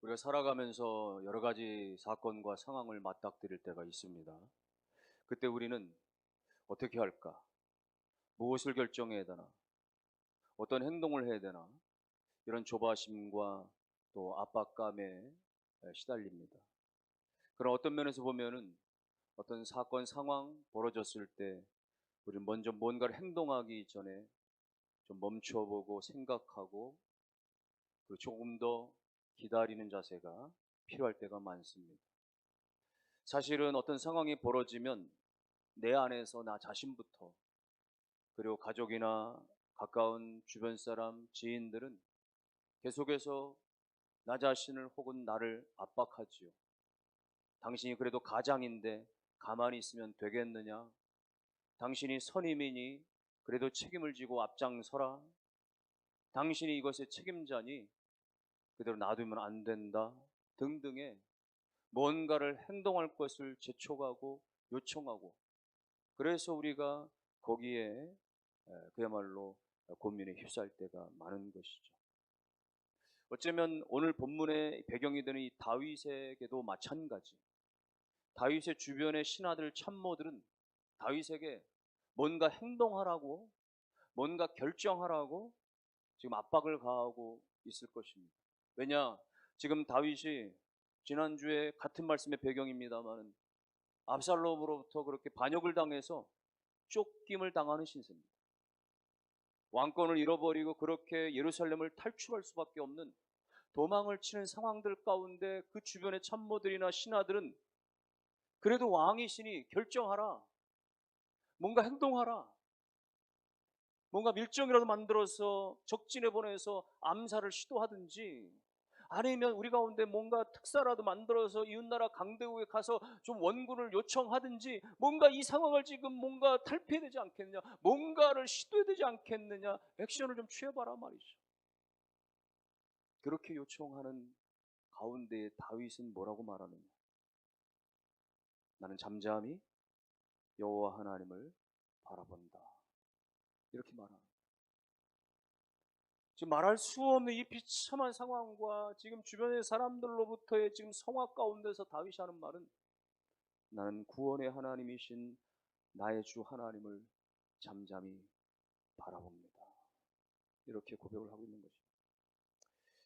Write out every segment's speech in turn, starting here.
우리가 살아가면서 여러 가지 사건과 상황을 맞닥뜨릴 때가 있습니다. 그때 우리는 어떻게 할까? 무엇을 결정해야 되나? 어떤 행동을 해야 되나? 이런 조바심과 또 압박감에 시달립니다. 그런 어떤 면에서 보면은 어떤 사건 상황 벌어졌을 때 우리 먼저 뭔가를 행동하기 전에 좀 멈춰보고 생각하고 그리고 조금 더 기다리는 자세가 필요할 때가 많습니다. 사실은 어떤 상황이 벌어지면 내 안에서 나 자신부터 그리고 가족이나 가까운 주변 사람, 지인들은 계속해서 나 자신을 혹은 나를 압박하지요. 당신이 그래도 가장인데 가만히 있으면 되겠느냐? 당신이 선임이니 그래도 책임을 지고 앞장서라. 당신이 이것의 책임자니 그대로 놔두면 안 된다. 등등의 뭔가를 행동할 것을 재촉하고 요청하고 그래서 우리가 거기에 그야말로 고민에 휩싸일 때가 많은 것이죠. 어쩌면 오늘 본문의 배경이 되는 이 다윗에게도 마찬가지. 다윗의 주변의 신하들 참모들은 다윗에게 뭔가 행동하라고, 뭔가 결정하라고 지금 압박을 가하고 있을 것입니다. 왜냐? 지금 다윗이 지난주에 같은 말씀의 배경입니다만 압살롬으로부터 그렇게 반역을 당해서 쫓김을 당하는 신세입니다. 왕권을 잃어버리고 그렇게 예루살렘을 탈출할 수밖에 없는 도망을 치는 상황들 가운데 그 주변의 참모들이나 신하들은 그래도 왕이시니 결정하라. 뭔가 행동하라. 뭔가 밀정이라도 만들어서 적진에 보내서 암살을 시도하든지 아니면 우리 가운데 뭔가 특사라도 만들어서 이웃나라 강대국에 가서 좀 원군을 요청하든지 뭔가 이 상황을 지금 뭔가 탈피해야 되지 않겠느냐 뭔가를 시도해야 되지 않겠느냐 액션을 좀 취해봐라 말이죠. 그렇게 요청하는 가운데 다윗은 뭐라고 말하느냐? 나는 잠잠히 여호와 하나님을 바라본다. 이렇게 말합니다 지금 말할 수 없는 이 비참한 상황과 지금 주변의 사람들로부터의 지금 성화 가운데서 다윗이 하는 말은 나는 구원의 하나님이신 나의 주 하나님을 잠잠히 바라봅니다. 이렇게 고백을 하고 있는 거죠.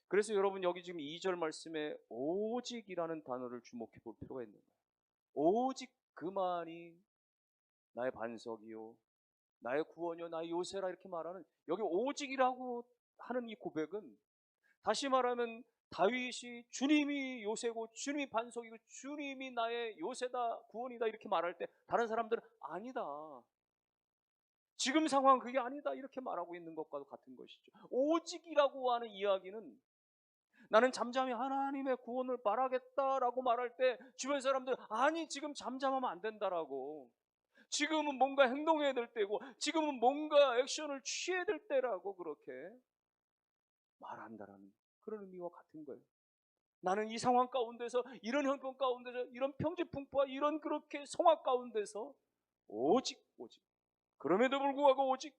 그래서 여러분 여기 지금 2절 말씀에 오직이라는 단어를 주목해 볼 필요가 있는 거예요. 오직 그만이 나의 반석이요. 나의 구원이요. 나의 요새라 이렇게 말하는 여기 오직이라고 하는 이 고백은 다시 말하면 다윗이 주님이 요새고 주님이 반석이고 주님이 나의 요새다 구원이다 이렇게 말할 때 다른 사람들은 아니다. 지금 상황 그게 아니다 이렇게 말하고 있는 것과도 같은 것이죠. 오직이라고 하는 이야기는 나는 잠잠히 하나님의 구원을 바라겠다라고 말할 때 주변 사람들 아니 지금 잠잠하면 안 된다라고 지금은 뭔가 행동해야 될 때고 지금은 뭔가 액션을 취해야 될 때라고 그렇게 말한다라는 그런 의미와 같은 거예요. 나는 이 상황 가운데서 이런 형편 가운데서 이런 평지풍파 이런 그렇게 성화 가운데서 오직 오직 그럼에도 불구하고 오직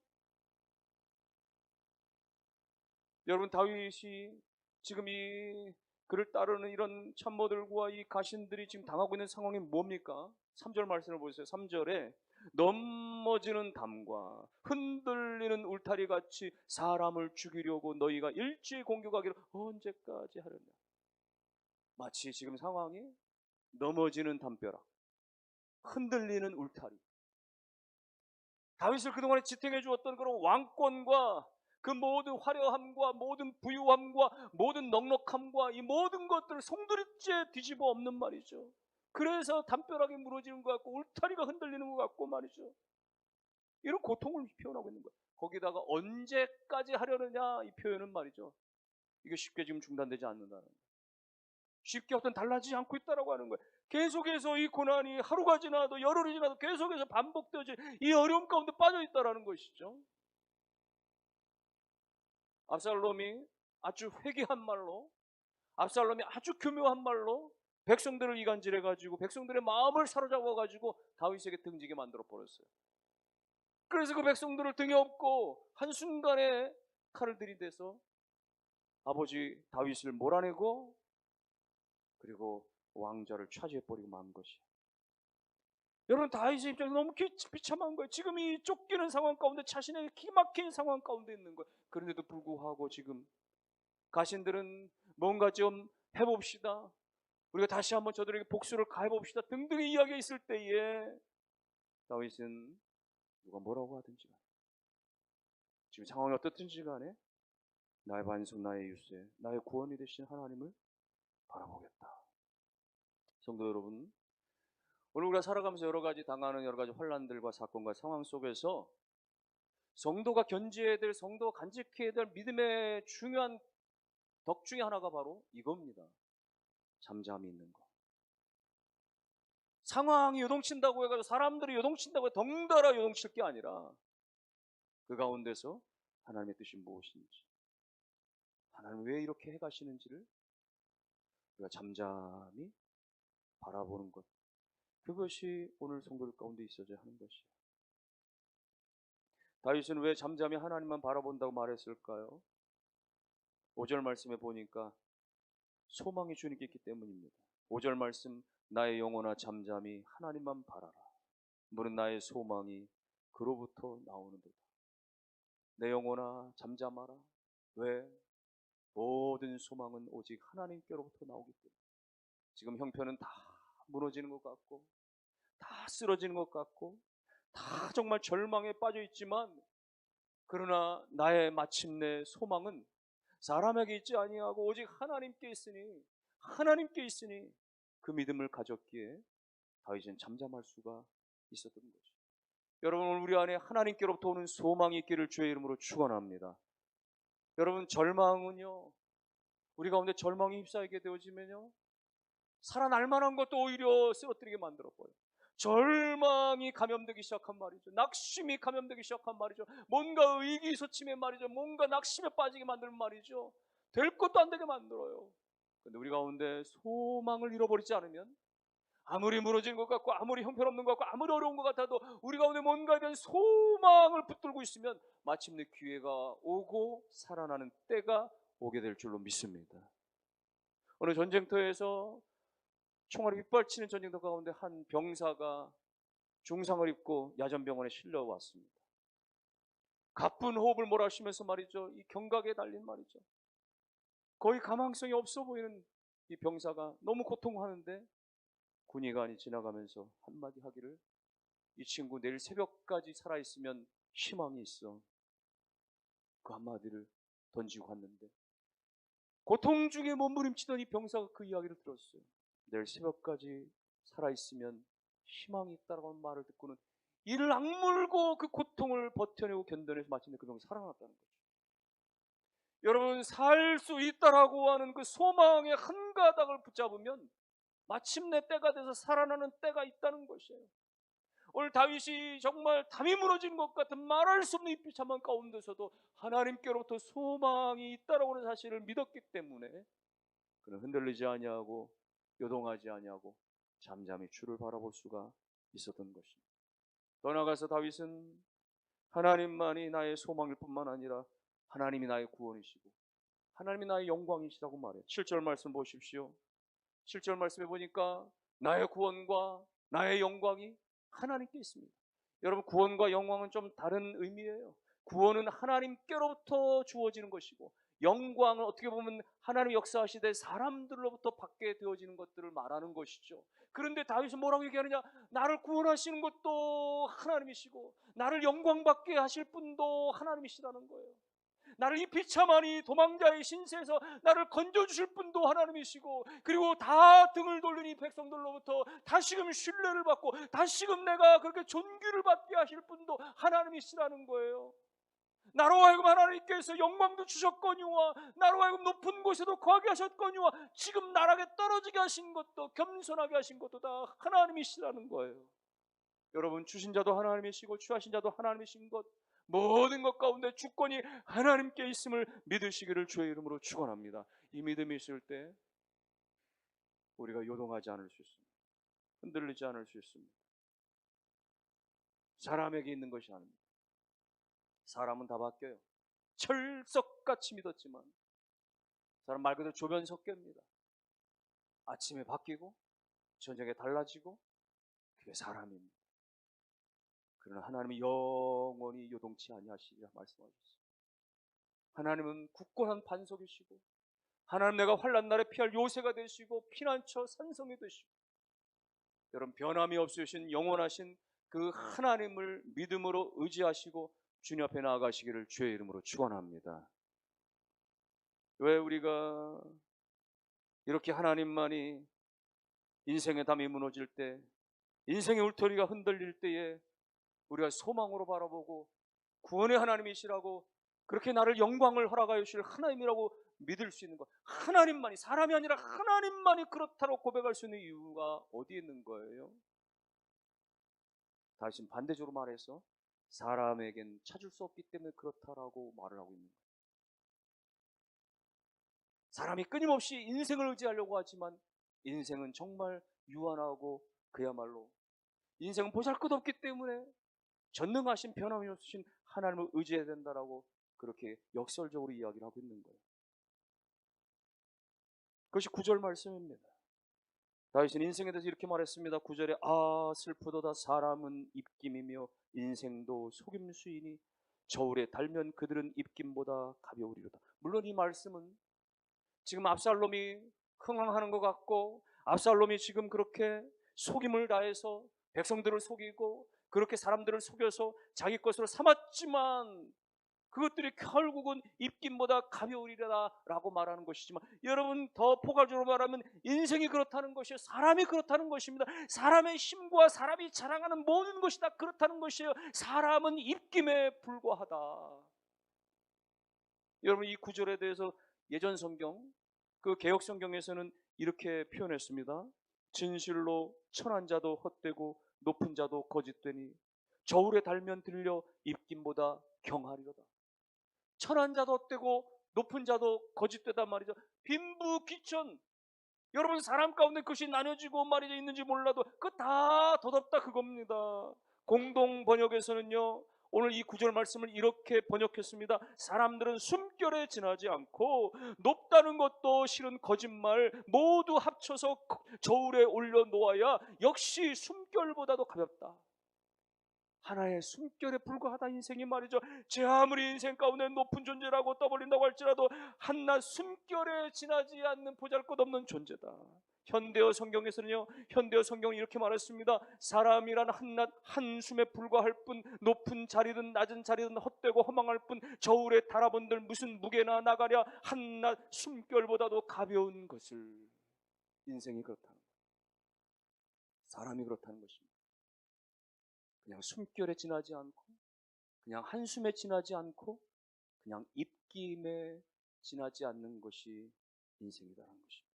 여러분 다윗이 지금 이 그를 따르는 이런 참모들과 이 가신들이 지금 당하고 있는 상황이 뭡니까? 3절 말씀을 보세요. 3절에 넘어지는 담과 흔들리는 울타리 같이 사람을 죽이려고 너희가 일제히 공격하기를 언제까지 하려냐. 마치 지금 상황이 넘어지는 담벼락, 흔들리는 울타리. 다윗을 그동안에 지탱해 주었던 그런 왕권과 그 모든 화려함과 모든 부유함과 모든 넉넉함과 이 모든 것들을 송두리째 뒤집어 엎는 말이죠. 그래서 담벼락이 무너지는 것 같고 울타리가 흔들리는 것 같고 말이죠. 이런 고통을 표현하고 있는 거예요. 거기다가 언제까지 하려느냐 이 표현은 말이죠. 이게 쉽게 지금 중단되지 않는다는 거예요. 쉽게 어떤 달라지지 않고 있다라고 하는 거예요. 계속해서 이 고난이 하루가 지나도 열흘이 지나도 계속해서 반복되어질 이 어려움 가운데 빠져 있다라는 것이죠. 압살롬이 아주 회개한 말로 압살롬이 아주 교묘한 말로 백성들을 이간질해 가지고 백성들의 마음을 사로잡아 가지고 다윗에게 등지게 만들어 버렸어요. 그래서 그 백성들을 등에 업고 한순간에 칼을 들이대서 아버지 다윗을 몰아내고 그리고 왕좌를 차지해 버리고 만 것이야. 여러분 다윗의 입장에서 너무 기- 비참한 거예요. 지금 이 쫓기는 상황 가운데 자신의 기막힌 상황 가운데 있는 거예요. 그런데도 불구하고 지금 가신들은 뭔가 좀 해봅시다. 우리가 다시 한번 저들에게 복수를 가해봅시다. 등등의 이야기가 있을 때에 다윗은 누가 뭐라고 하든지 간에 지금 상황이 어떻든지 간에 나의 반석, 나의 유세, 나의 구원이 되신 하나님을 바라보겠다. 성도 여러분, 오늘 우리가 살아가면서 여러 가지 당하는 여러 가지 환란들과 사건과 상황 속에서 성도가 견지해야 될, 성도가 간직해야 될 믿음의 중요한 덕 중에 하나가 바로 이겁니다. 잠잠히 있는 것. 상황이 요동친다고 해가지고 사람들이 요동친다고 해서 덩달아 요동칠 게 아니라 그 가운데서 하나님의 뜻이 무엇인지 하나님 왜 이렇게 해가시는지를 우리가 잠잠히 바라보는 것 그것이 오늘 성도들 가운데 있어야 하는 것이에요. 다윗은 왜 잠잠히 하나님만 바라본다고 말했을까요? 5절 말씀에 보니까 소망이 주님께 있기 때문입니다. 5절 말씀 나의 영혼아 잠잠히 하나님만 바라라. 무릇 나의 소망이 그로부터 나오는도다. 내 영혼아 잠잠하라. 왜? 모든 소망은 오직 하나님께로부터 나오기 때문에 지금 형편은 다 무너지는 것 같고 다 쓰러지는 것 같고 다 정말 절망에 빠져 있지만 그러나 나의 마침내 소망은 사람에게 있지 아니하고 오직 하나님께 있으니 하나님께 있으니 그 믿음을 가졌기에 다윗은 잠잠할 수가 있었던 거죠. 여러분 우리 안에 하나님께로부터 오는 소망이 있기를 주의 이름으로 축원합니다. 여러분 절망은요 우리 가운데 절망이 휩싸이게 되어지면요 살아날 만한 것도 오히려 쓰러뜨리게 만들어 버려요. 절망이 감염되기 시작한 말이죠. 낙심이 감염되기 시작한 말이죠. 뭔가 의기소침해 말이죠. 뭔가 낙심에 빠지게 만드는 말이죠. 될 것도 안 되게 만들어요. 근데 우리 가운데 소망을 잃어버리지 않으면 아무리 무너진 것 같고 아무리 형편없는 것 같고 아무리 어려운 것 같아도 우리 가운데 뭔가에 대한 소망을 붙들고 있으면 마침내 기회가 오고 살아나는 때가 오게 될 줄로 믿습니다. 오늘 전쟁터에서 총알이 빗발치는 전쟁터 가운데 한 병사가 중상을 입고 야전병원에 실려왔습니다. 가쁜 호흡을 몰아쉬면서 말이죠. 이 경각에 달린 말이죠. 거의 가망성이 없어 보이는 이 병사가 너무 고통하는데 군의관이 지나가면서 한마디 하기를 이 친구 내일 새벽까지 살아있으면 희망이 있어. 그 한마디를 던지고 갔는데 고통 중에 몸부림치던 이 병사가 그 이야기를 들었어요. 내일 새벽까지 살아있으면 희망이 있다라고 하는 말을 듣고는 이를 악물고 그 고통을 버텨내고 견뎌내서 마침내 그 병사 살아났다는 거죠. 여러분 살 수 있다라고 하는 그 소망의 한 가닥을 붙잡으면 마침내 때가 돼서 살아나는 때가 있다는 것이에요. 오늘 다윗이 정말 담이 무너진 것 같은 말할 수 없는 이 비참한 가운데서도 하나님께로부터 소망이 있다라고 하는 사실을 믿었기 때문에 그는 흔들리지 아니하고 요동하지 아니하고 잠잠히 주를 바라볼 수가 있었던 것입니다. 떠나가서 다윗은 하나님만이 나의 소망일 뿐만 아니라 하나님이 나의 구원이시고 하나님이 나의 영광이시라고 말해요. 7절 말씀 보십시오. 7절 말씀에 보니까 나의 구원과 나의 영광이 하나님께 있습니다. 여러분 구원과 영광은 좀 다른 의미예요. 구원은 하나님께로부터 주어지는 것이고 영광은 어떻게 보면 하나님 역사하시되 사람들로부터 받게 되어지는 것들을 말하는 것이죠. 그런데 다윗은 뭐라고 얘기하느냐? 나를 구원하시는 것도 하나님이시고 나를 영광받게 하실 분도 하나님이시라는 거예요. 나를 이 비참한 이 도망자의 신세에서 나를 건져주실 분도 하나님이시고 그리고 다 등을 돌린 이 백성들로부터 다시금 신뢰를 받고 다시금 내가 그렇게 존귀를 받게 하실 분도 하나님이시라는 거예요. 나로 하여금 하나님께서 영광도 주셨거니와 나로 하여금 높은 곳에도 거하게 하셨거니와 지금 나락에 떨어지게 하신 것도 겸손하게 하신 것도 다 하나님이시라는 거예요. 여러분 주신 자도 하나님이시고 취하신 자도 하나님이신 것 모든 것 가운데 주권이 하나님께 있음을 믿으시기를 주의 이름으로 축원합니다. 이 믿음이 있을 때 우리가 요동하지 않을 수 있습니다. 흔들리지 않을 수 있습니다. 사람에게 있는 것이 아닙니다. 사람은 다 바뀌어요. 철석같이 믿었지만 사람 말 그대로 조변석계입니다. 아침에 바뀌고 저녁에 달라지고 그게 사람입니다. 그러나 하나님은 영원히 요동치 아니하시리라 말씀하셨습니다. 하나님은 굳건한 반석이시고 하나님 내가 환란 날에 피할 요새가 되시고 피난처 산성이 되시고 여러분 변함이 없으신 영원하신 그 하나님을 믿음으로 의지하시고 주님 앞에 나아가시기를 주의 이름으로 축원합니다. 왜 우리가 이렇게 하나님만이 인생의 담이 무너질 때, 인생의 울타리가 흔들릴 때에 우리가 소망으로 바라보고 구원의 하나님이시라고 그렇게 나를 영광을 허락하여 주실 하나님이라고 믿을 수 있는 것. 하나님만이 사람이 아니라 하나님만이 그렇다고 고백할 수 있는 이유가 어디에 있는 거예요? 다시 반대적으로 말해서 사람에겐 찾을 수 없기 때문에 그렇다라고 말을 하고 있는 거예요. 사람이 끊임없이 인생을 의지하려고 하지만 인생은 정말 유한하고 그야말로 인생은 보잘것없기 때문에 전능하신 변함이 없으신 하나님을 의지해야 된다라고 그렇게 역설적으로 이야기를 하고 있는 거예요. 그것이 구절 말씀입니다. 다윗은 인생에 대해서 이렇게 말했습니다. 구절에 아 슬프도다 사람은 입김이며 인생도 속임수이니 저울에 달면 그들은 입김보다 가벼우리로다. 물론 이 말씀은 지금 압살롬이 흥황하는 것 같고 압살롬이 지금 그렇게 속임을 다해서 백성들을 속이고 그렇게 사람들을 속여서 자기 것으로 삼았지만 그것들이 결국은 입김보다 가벼우리라라고 말하는 것이지만 여러분 더 포괄적으로 말하면 인생이 그렇다는 것이에요. 사람이 그렇다는 것입니다. 사람의 힘과 사람이 자랑하는 모든 것이 다 그렇다는 것이에요. 사람은 입김에 불과하다. 여러분 이 구절에 대해서 예전 성경 그 개혁 성경에서는 이렇게 표현했습니다. 진실로 천한 자도 헛되고 높은 자도 거짓되니 저울에 달면 들려 입김보다 경하리로다. 천한 자도 헛되고 높은 자도 거짓되단 말이죠. 빈부 귀천. 여러분 사람 가운데 그것이 나눠지고 말이죠 있는지 몰라도 그 다 덧없다 그겁니다. 공동 번역에서는요. 오늘 이 구절 말씀을 이렇게 번역했습니다. 사람들은 숨결에 지나지 않고 높다는 것도 실은 거짓말 모두 합쳐서 저울에 올려 놓아야 역시 숨결보다도 가볍다. 하나의 숨결에 불과하다 인생이 말이죠. 제 아무리 인생 가운데 높은 존재라고 떠벌린다고 할지라도 한낱 숨결에 지나지 않는 보잘것없는 존재다. 현대어 성경에서는요, 현대어 성경은 이렇게 말했습니다. 사람이란 한낱 한숨에 불과할 뿐, 높은 자리든 낮은 자리든 헛되고 허망할 뿐, 저울에 달아본들 무슨 무게나 나가랴 한낱 숨결보다도 가벼운 것을 인생이 그렇다는 것. 사람이 그렇다는 것입니다. 그냥 숨결에 지나지 않고, 그냥 한숨에 지나지 않고, 그냥 입김에 지나지 않는 것이 인생이라는 것입니다.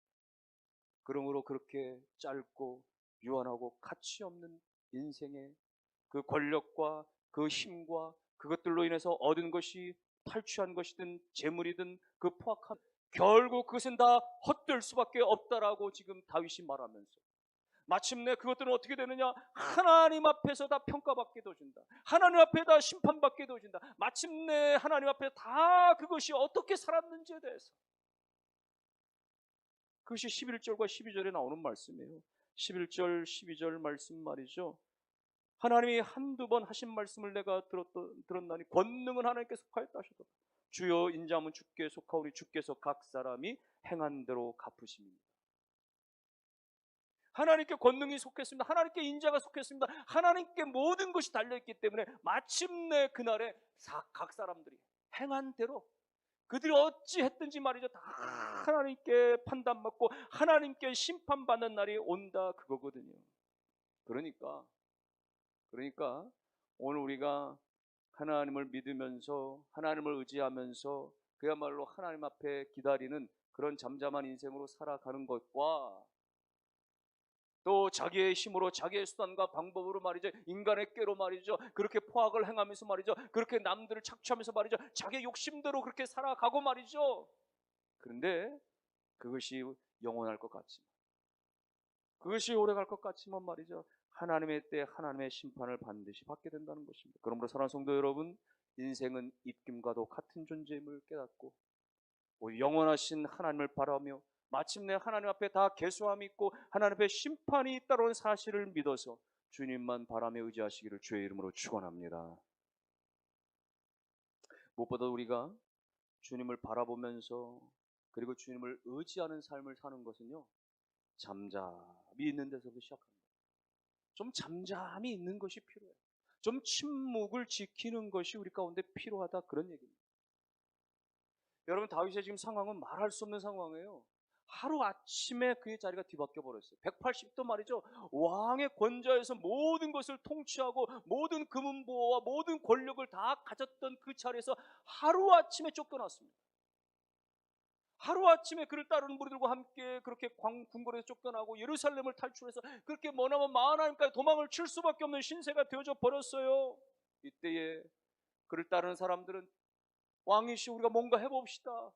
그러므로 그렇게 짧고 유한하고 가치 없는 인생의 그 권력과 그 힘과 그것들로 인해서 얻은 것이 탈취한 것이든 재물이든 그 포악한 결국 그것은 다 헛될 수밖에 없다라고 지금 다윗이 말하면서 마침내 그것들은 어떻게 되느냐 하나님 앞에서 다 평가받게 되어진다 하나님 앞에 다 심판받게 되어진다 마침내 하나님 앞에 다 그것이 어떻게 살았는지에 대해서 그것이 11절과 12절에 나오는 말씀이에요. 11절, 12절 말씀 말이죠. 하나님이 한두 번 하신 말씀을 내가 들었던, 들었나니 권능은 하나님께 속하였다 하셨다. 주여 인자함은 주께 속하오니 주께서 각 사람이 행한 대로 갚으십니다. 하나님께 권능이 속했습니다. 하나님께 인자가 속했습니다. 하나님께 모든 것이 달려있기 때문에 마침내 그날에 각 사람들이 행한 대로 그들이 어찌 했든지 말이죠. 다 하나님께 판단받고 하나님께 심판받는 날이 온다 그거거든요. 그러니까 그러니까 오늘 우리가 하나님을 믿으면서 하나님을 의지하면서 그야말로 하나님 앞에 기다리는 그런 잠잠한 인생으로 살아가는 것과 또 자기의 힘으로 자기의 수단과 방법으로 말이죠. 인간의 꾀로 말이죠. 그렇게 포악을 행하면서 말이죠. 그렇게 남들을 착취하면서 말이죠. 자기의 욕심대로 그렇게 살아가고 말이죠. 그런데 그것이 영원할 것 같지만 그것이 오래갈 것 같지만 말이죠. 하나님의 때 하나님의 심판을 반드시 받게 된다는 것입니다. 그러므로 사랑하는 성도 여러분 인생은 입김과도 같은 존재임을 깨닫고 영원하신 하나님을 바라며 마침내 하나님 앞에 다 개수함이 있고 하나님 앞에 심판이 있다는 사실을 믿어서 주님만 바람에 의지하시기를 주의 이름으로 축원합니다. 무엇보다 우리가 주님을 바라보면서 그리고 주님을 의지하는 삶을 사는 것은요. 잠잠히 있는 데서부터 시작합니다. 좀 잠잠히 있는 것이 필요해요. 좀 침묵을 지키는 것이 우리 가운데 필요하다 그런 얘기입니다. 여러분 다윗의 지금 상황은 말할 수 없는 상황이에요. 하루 아침에 그의 자리가 뒤바뀌어 버렸어요. 180도 말이죠. 왕의 권좌에서 모든 것을 통치하고 모든 금은보와 모든 권력을 다 가졌던 그 자리에서 하루 아침에 쫓겨났습니다. 하루 아침에 그를 따르는 무리들과 함께 그렇게 광 궁궐에서 쫓겨나고 예루살렘을 탈출해서 그렇게 머나먼 마하나임까지 도망을 칠 수밖에 없는 신세가 되어져 버렸어요. 이때에 그를 따르는 사람들은 왕이시 우리가 뭔가 해봅시다.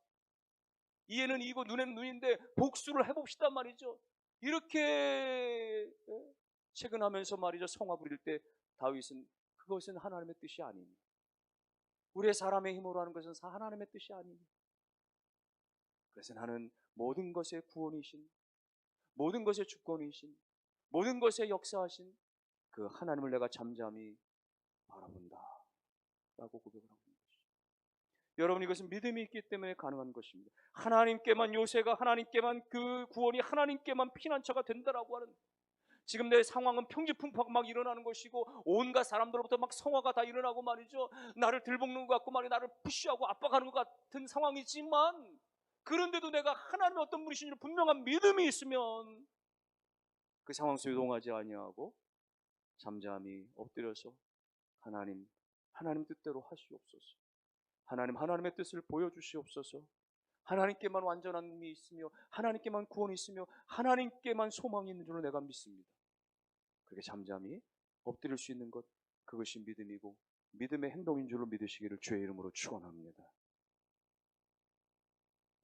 이에는 이고 눈에는 눈인데 복수를 해봅시다 말이죠. 이렇게 예, 채근하면서 말이죠 성화 부릴 때 다윗은 그것은 하나님의 뜻이 아닙니다. 우리의 사람의 힘으로 하는 것은 하나님의 뜻이 아닙니다. 그래서 나는 모든 것의 구원이신, 모든 것의 주권이신, 모든 것의 역사하신 그 하나님을 내가 잠잠히 바라본다. 라고 고백을 것이죠. 여러분 이것은 믿음이 있기 때문에 가능한 것입니다. 하나님께만 요새가 하나님께만 그 구원이 하나님께만 피난처가 된다라고 하는 지금 내 상황은 평지풍파가 막 일어나는 것이고 온갖 사람들로부터 막 성화가 다 일어나고 말이죠. 나를 들볶는 것 같고 말이 나를 푸시하고 압박하는 것 같은 상황이지만 그런데도 내가 하나님의 어떤 분이신지 분명한 믿음이 있으면 그 상황 속에 동하지 아니하고 잠잠히 엎드려서 하나님 하나님 뜻대로 하시옵소서. 하나님 하나님의 뜻을 보여주시옵소서. 하나님께만 완전한 힘이 있으며 하나님께만 구원이 있으며 하나님께만 소망이 있는 줄로 내가 믿습니다. 그렇게 잠잠히 엎드릴 수 있는 것 그것이 믿음이고 믿음의 행동인 줄로 믿으시기를 주의 이름으로 축원합니다.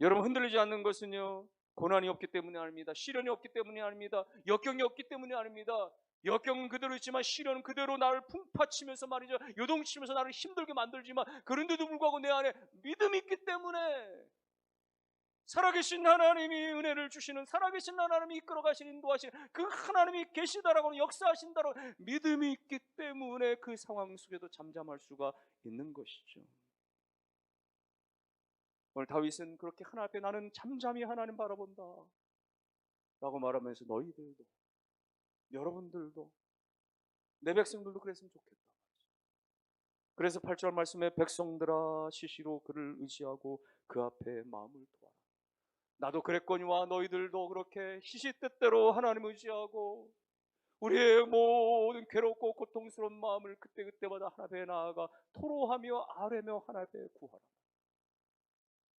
여러분 흔들리지 않는 것은요 고난이 없기 때문이 아닙니다. 시련이 없기 때문이 아닙니다. 역경이 없기 때문이 아닙니다. 역경은 그대로 있지만 시련은 그대로 나를 풍파치면서 말이죠. 요동치면서 나를 힘들게 만들지만 그런데도 불구하고 내 안에 믿음이 있기 때문에 살아계신 하나님이 은혜를 주시는 살아계신 하나님이 이끌어 가시는 인도하시는 그 하나님이 계시다라고 역사하신다라고 믿음이 있기 때문에 그 상황 속에도 잠잠할 수가 있는 것이죠. 오늘 다윗은 그렇게 하나 앞에 나는 잠잠히 하나님 바라본다. 라고 말하면서 너희들도, 여러분들도, 내 백성들도 그랬으면 좋겠다. 그래서 8절 말씀에 백성들아 시시로 그를 의지하고 그 앞에 마음을 도와라. 나도 그랬거니와 너희들도 그렇게 시시 뜻대로 하나님 의지하고 우리의 모든 괴롭고 고통스러운 마음을 그때그때마다 하나 앞에 나아가 토로하며 아뢰며 하나 앞에 구하라.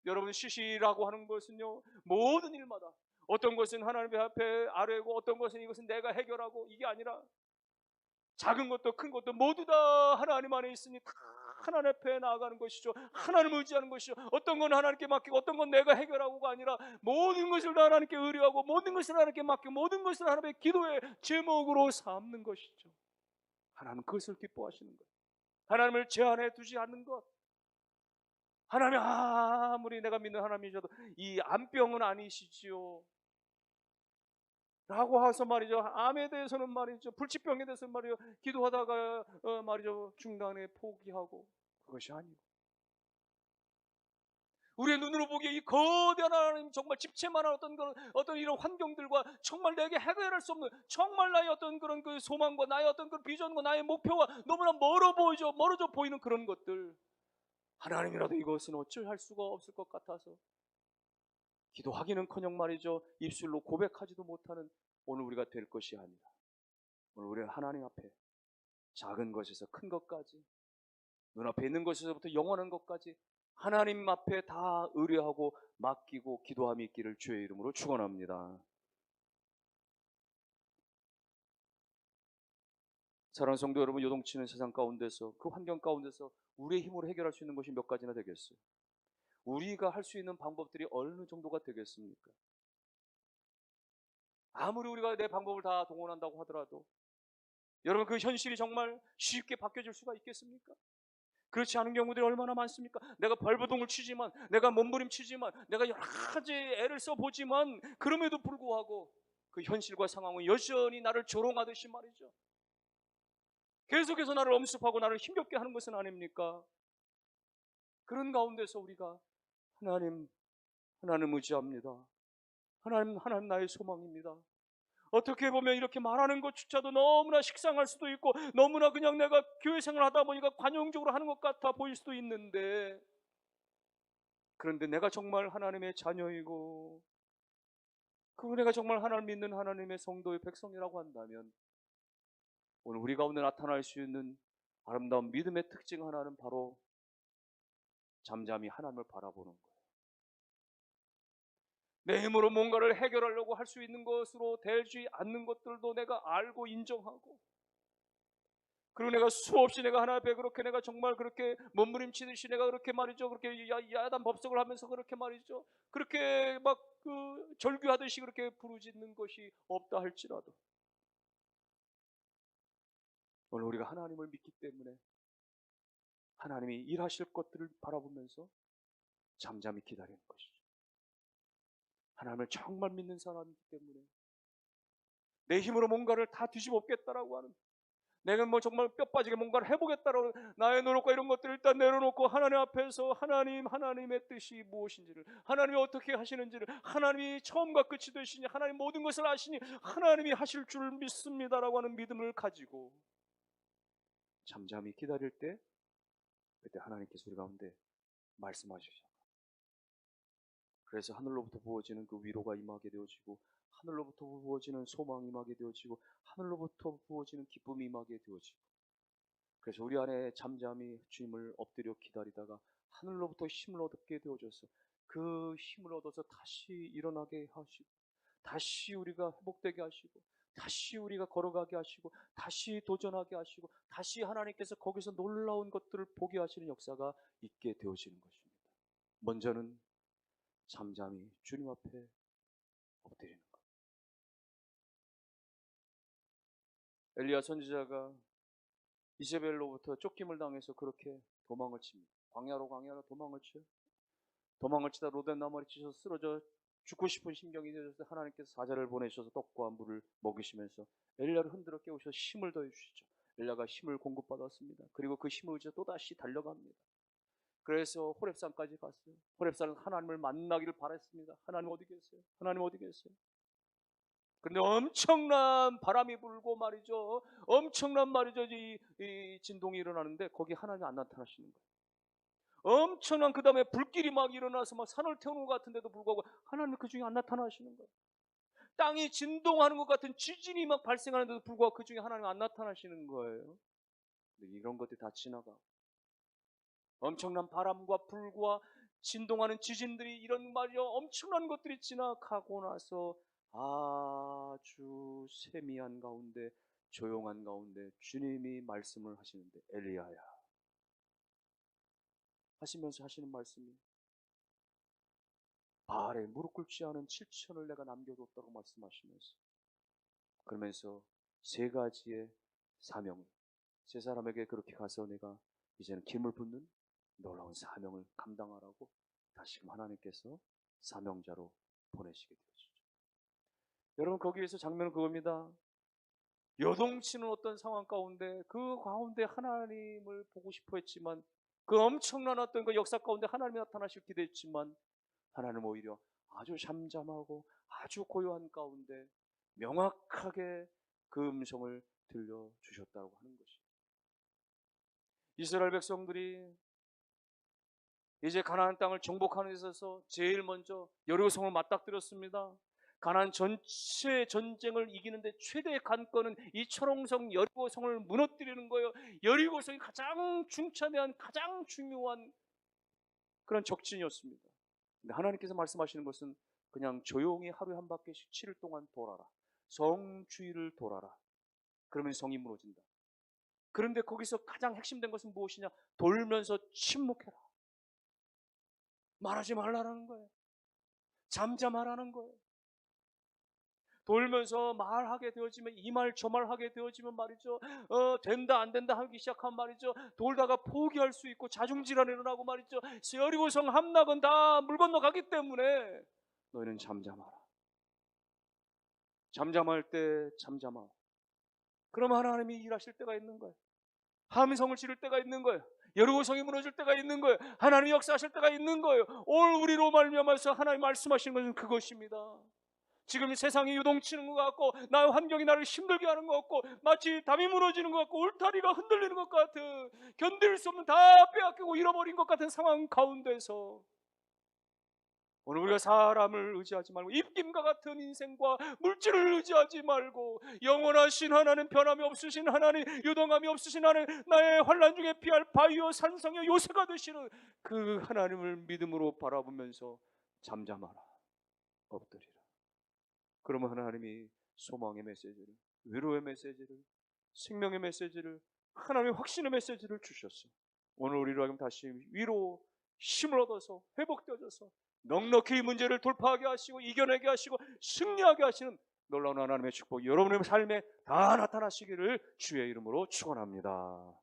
여러분 시시라고 하는 것은요 모든 일마다 어떤 것은 하나님 앞에 아뢰고 어떤 것은 이것은 내가 해결하고 이게 아니라 작은 것도 큰 것도 모두 다 하나님 안에 있으니 다 하나님 앞에 나아가는 것이죠. 하나님을 의지하는 것이죠. 어떤 건 하나님께 맡기고 어떤 건 내가 해결하고가 아니라 모든 것을 다 하나님께 의뢰하고 모든 것을 하나님께 맡기고 모든 것을 하나님의 기도의 제목으로 삼는 것이죠. 하나님 그것을 기뻐하시는 것. 하나님을 제한해 두지 않는 것. 하나님 아무리 내가 믿는 하나님이셔도 이 암병은 아니시지요. 라고 해서 말이죠. 암에 대해서는 말이죠. 불치병에 대해서는 말이죠. 기도하다가 어 말이죠. 중간에 포기하고 그것이 아니고 우리의 눈으로 보기에 이 거대한 하나님 정말 집채만한 어떤 그런 어떤 이런 환경들과 정말 내게 해결할 수 없는 정말 나의 어떤 그런 그 소망과 나의 어떤 그 비전과 나의 목표와 너무나 멀어 보이죠. 멀어져 보이는 그런 것들 하나님이라도 이것은 어찌할 수가 없을 것 같아서 기도하기는커녕 말이죠 입술로 고백하지도 못하는 오늘 우리가 될 것이 아니라 오늘 우리는 하나님 앞에 작은 것에서 큰 것까지 눈앞에 있는 것에서부터 영원한 것까지 하나님 앞에 다 의뢰하고 맡기고 기도함이 있기를 주의 이름으로 축원합니다. 사랑하는 성도 여러분, 요동치는 세상 가운데서 그 환경 가운데서 우리의 힘으로 해결할 수 있는 것이 몇 가지나 되겠어요. 우리가 할 수 있는 방법들이 어느 정도가 되겠습니까? 아무리 우리가 내 방법을 다 동원한다고 하더라도 여러분 그 현실이 정말 쉽게 바뀌어질 수가 있겠습니까? 그렇지 않은 경우들이 얼마나 많습니까? 내가 발버둥을 치지만, 내가 몸부림치지만, 내가 여러 가지 애를 써보지만, 그럼에도 불구하고 그 현실과 상황은 여전히 나를 조롱하듯이 말이죠. 계속해서 나를 엄습하고 나를 힘겹게 하는 것은 아닙니까? 그런 가운데서 우리가 하나님, 하나님 의지합니다. 하나님, 하나님 나의 소망입니다. 어떻게 보면 이렇게 말하는 것조차도 너무나 식상할 수도 있고 너무나 그냥 내가 교회 생활 하다 보니까 관용적으로 하는 것 같아 보일 수도 있는데 그런데 내가 정말 하나님의 자녀이고 그 내가 정말 하나님 믿는 하나님의 성도의 백성이라고 한다면 오늘 우리 가운데 나타날 수 있는 아름다운 믿음의 특징 하나는 바로 잠잠히 하나님을 바라보는 거예요. 내 힘으로 뭔가를 해결하려고 할 수 있는 것으로 되지 않는 것들도 내가 알고 인정하고 그리고 내가 수없이 내가 하나 앞에 그렇게 내가 정말 그렇게 몸부림치듯이 내가 그렇게 말이죠 그렇게 야, 야단 법석을 하면서 그렇게 말이죠 그렇게 막 그 절규하듯이 그렇게 부르짖는 것이 없다 할지라도 오늘 우리가 하나님을 믿기 때문에 하나님이 일하실 것들을 바라보면서 잠잠히 기다리는 것이죠. 하나님을 정말 믿는 사람이기 때문에 내 힘으로 뭔가를 다 뒤집어엎겠다라고 하는 내가 뭐 정말 뼈 빠지게 뭔가를 해보겠다라고 나의 노력과 이런 것들을 일단 내려놓고 하나님 앞에서 하나님 하나님의 뜻이 무엇인지를 하나님이 어떻게 하시는지를 하나님이 처음과 끝이 되시니 하나님 모든 것을 아시니 하나님이 하실 줄 믿습니다라고 하는 믿음을 가지고 잠잠히 기다릴 때 그때 하나님께서 우리 가운데 말씀하시죠. 그래서 하늘로부터 부어지는 그 위로가 임하게 되어지고 하늘로부터 부어지는 소망이 임하게 되어지고 하늘로부터 부어지는 기쁨이 임하게 되어지고 그래서 우리 안에 잠잠히 주님을 엎드려 기다리다가 하늘로부터 힘을 얻게 되어져서 그 힘을 얻어서 다시 일어나게 하시고 다시 우리가 회복되게 하시고 다시 우리가 걸어가게 하시고 다시 도전하게 하시고 다시 하나님께서 거기서 놀라운 것들을 보게 하시는 역사가 있게 되어지는 것입니다. 먼저는 잠잠히 주님 앞에 엎드리는 것. 엘리야 선지자가 이세벨로부터 쫓김을 당해서 그렇게 도망을 칩니다. 광야로 광야로 도망을 쳐요. 도망을 치다 로덴 나무에 치셔서 쓰러져 죽고 싶은 심경이 되어서 하나님께서 사자를 보내셔서 떡과 물을 먹이시면서 엘리야를 흔들어 깨우셔서 힘을 더해 주시죠. 엘리야가 힘을 공급받았습니다. 그리고 그 힘을 이제 또다시 달려갑니다. 그래서 호렙산까지 갔어요. 호렙산은 하나님을 만나기를 바랬습니다. 하나님 어디 계세요? 하나님 어디 계세요? 근데 엄청난 바람이 불고 말이죠. 엄청난 말이죠. 이, 이 진동이 일어나는데 거기 하나님이 안 나타나시는 거예요. 엄청난 그 다음에 불길이 막 일어나서 막 산을 태우는 것 같은데도 불구하고 하나님 그 중에 안 나타나시는 거예요. 땅이 진동하는 것 같은 지진이 막 발생하는데도 불구하고 그 중에 하나님 안 나타나시는 거예요. 이런 것들이 다 지나가. 엄청난 바람과 불과 진동하는 지진들이 이런 말이요 엄청난 것들이 지나가고 나서 아주 세미한 가운데 조용한 가운데 주님이 말씀을 하시는데 엘리야야. 하시면서 하시는 말씀이 바알에 무릎 꿇지 않은 7천을 내가 남겨뒀다고 말씀하시면서 그러면서 세 가지의 사명을 세 사람에게 그렇게 가서 내가 이제는 김을 붓는 놀라운 사명을 감당하라고 다시금 하나님께서 사명자로 보내시게 되었죠. 여러분 거기에서 장면은 그겁니다. 여동치는 어떤 상황 가운데 그 가운데 하나님을 보고 싶어 했지만 그 엄청난 어떤 그 역사 가운데 하나님이 나타나실 기대했지만 하나님 오히려 아주 잠잠하고 아주 고요한 가운데 명확하게 그 음성을 들려 주셨다고 하는 것이. 이스라엘 백성들이 이제 가나안 땅을 정복하는 데 있어서 제일 먼저 여리고성을 맞닥뜨렸습니다. 가나안 전체 전쟁을 이기는데 최대의 관건은 이 철옹성 여리고성을 무너뜨리는 거예요. 여리고성이 가장 중차대한 가장 중요한 그런 적진이었습니다. 근데 하나님께서 말씀하시는 것은 그냥 조용히 하루에 한 바퀴씩 7일 동안 돌아라. 성 주위를 돌아라. 그러면 성이 무너진다. 그런데 거기서 가장 핵심된 것은 무엇이냐? 돌면서 침묵해라. 말하지 말라는 거예요. 잠잠하라는 거예요. 돌면서 말하게 되어지면 이 말 저 말 하게 되어지면 말이죠. 어, 된다 안 된다 하기 시작한 말이죠. 돌다가 포기할 수 있고 자중질환이 일어나고 말이죠. 여리고 성 함락은 다 물 건너가기 때문에 너희는 잠잠하라. 잠잠할 때 잠잠하고 그럼 하나님이 일하실 때가 있는 거예요. 함성을 지를 때가 있는 거예요. 여리고성이 무너질 때가 있는 거예요. 하나님이 역사하실 때가 있는 거예요. 올 우리로 말미암아서 하나님 말씀하시는 것은 그것입니다. 지금 세상이 유동치는 것 같고 나의 환경이 나를 힘들게 하는 것 같고 마치 담이 무너지는 것 같고 울타리가 흔들리는 것 같은 견딜 수 없는 다 빼앗기고 잃어버린 것 같은 상황 가운데서 오늘 우리가 사람을 의지하지 말고 입김과 같은 인생과 물질을 의지하지 말고 영원하신 하나님 변함이 없으신 하나님 유동함이 없으신 하나님 나의 환란 중에 피할 바위요 산성의 요새가 되시는 그 하나님을 믿음으로 바라보면서 잠잠하라. 엎드리라. 그러면 하나님이 소망의 메시지를 위로의 메시지를 생명의 메시지를 하나님의 확신의 메시지를 주셨어요 오늘 우리로 하여금 다시 위로 힘을 얻어서 회복되어져서 넉넉히 이 문제를 돌파하게 하시고 이겨내게 하시고 승리하게 하시는 놀라운 하나님의 축복 여러분의 삶에 다 나타나시기를 주의 이름으로 축원합니다.